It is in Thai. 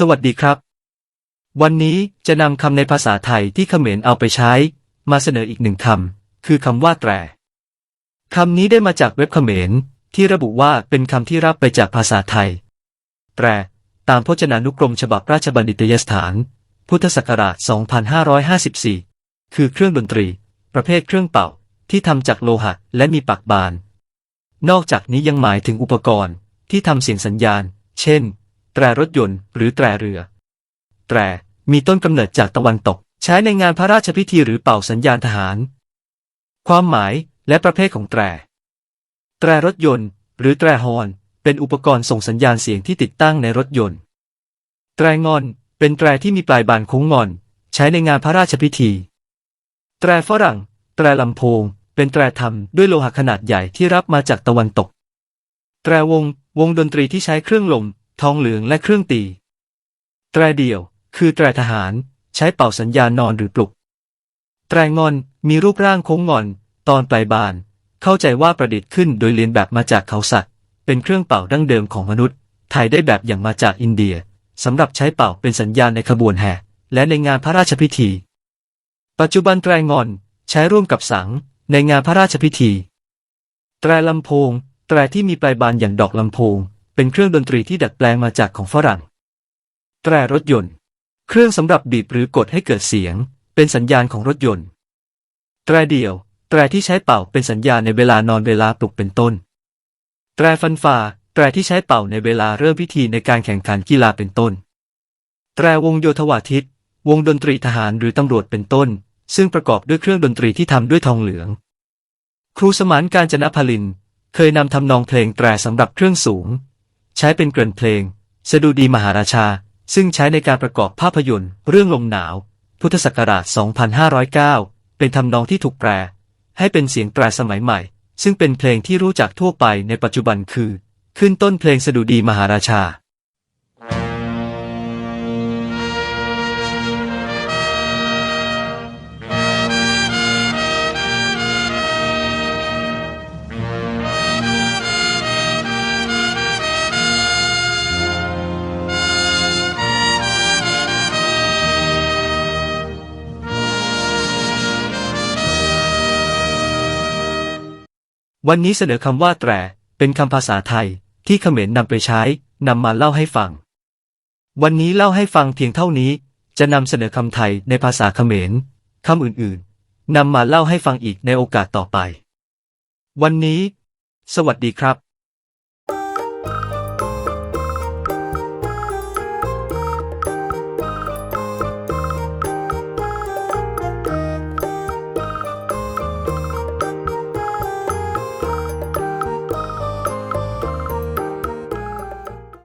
สวัสดีครับ วันนี้จะนำคำในภาษาไทยที่เขมรเอาไปใช้ มาเสนออีกหนึ่งคำคือคำว่าแตรคำนี้ได้มาจากเว็บเขมรที่ระบุว่าเป็นคำที่รับไปจากภาษาไทย แตร ตามพจนานุกรมฉบับราชบัณฑิตยสถาน พุทธศักราช 2554 คือเครื่องดนตรี ประเภทเครื่องเป่าที่ทำจากโลหะและมีปากบาน นอกจากนี้ยังหมายถึงอุปกรณ์ที่ทำเสียงสัญญาณ เช่น แตรรถยนต์ หรือแตรเรือ แตร มีต้นกำเนิดจากตะวันตก ใช้ในงานพระราชพิธีหรือเป่าสัญญาณทหาร ความหมายและประเภทของแตร แตรรถยนต์ หรือแตรฮอน เป็นอุปกรณ์ส่งสัญญาณเสียงที่ติดตั้งในรถยนต์ แตรงอน เป็นแตรที่มีปลายบานโค้งงอน ใช้ในงานพระราชพิธี แตรฝรั่ง แตรลำโพง เป็นแตรทำด้วยโลหะขนาดใหญ่ที่รับมาจากตะวันตก แตรวง วงดนตรีที่ใช้เครื่องลม ทองเหลืองและเครื่องตี แตรเดี่ยว คือแตรทหาร ใช้เป่าสัญญาณนอนหรือปลุก แตรงอน มีรูปร่างโค้งงอน ตอนปลายบาน เข้าใจว่าประดิษฐ์ขึ้นโดยเรียนแบบมาจากเขาสัตว์ เป็นเครื่องเป่าดั้งเดิมของมนุษย์ ไทยได้แบบอย่างมาจากอินเดียสำหรับใช้เป่าเป็นสัญญาณในขบวนแห่ และในงานพระราชพิธี ปัจจุบันแตรงอน ใช้ร่วมกับสัง ในงานพระราชพิธี แตรลำโพง แตรที่มีปลายบานอย่างดอกลำโพง เป็นเครื่องดนตรีที่ดัดแปลงมาจากของฝรั่ง แตรรถยนต์ เครื่องสำหรับบีบหรือกดให้เกิดเสียง เป็นสัญญาณของรถยนต์ แตรเดี่ยว แตรที่ใช้เป่าเป็นสัญญาณในเวลานอนเวลาปลุกเป็นต้น แตรฟันฟ้าแตรที่ใช้เป่าในเวลาเริ่มพิธีในการแข่งขันกีฬาเป็นต้น แตรวงโยธวาทิต วงดนตรีทหารหรือตำรวจเป็นต้น ซึ่งประกอบด้วยเครื่องดนตรีที่ทำด้วยทองเหลือง ครูสมานการจนพลิน เคยนำทำนองเพลงแตรสำหรับเครื่องสูง ใช้เป็นเกริ่นเพลง สดุดีมหาราชา ซึ่งใช้ในการประกอบภาพยนตร์ เรื่องลมหนาว พุทธศักราช 2509 เป็นทำนองที่ถูกแปล ให้เป็นเสียงแตรสมัยใหม่ ซึ่งเป็นเพลงที่รู้จักทั่วไปในปัจจุบันคือ ขึ้นต้นเพลงสดุดีมหาราชา วันนี้เสนอคำว่าแตร เป็นคำภาษาไทย ที่เขมรนำไปใช้นำมาเล่าให้ฟัง วันนี้เล่าให้ฟังเพียงเท่านี้ จะนำเสนอคำไทยในภาษาเขมรคำอื่นๆนำมาเล่าให้ฟังอีกในโอกาสต่อไป วันนี้ สวัสดีครับ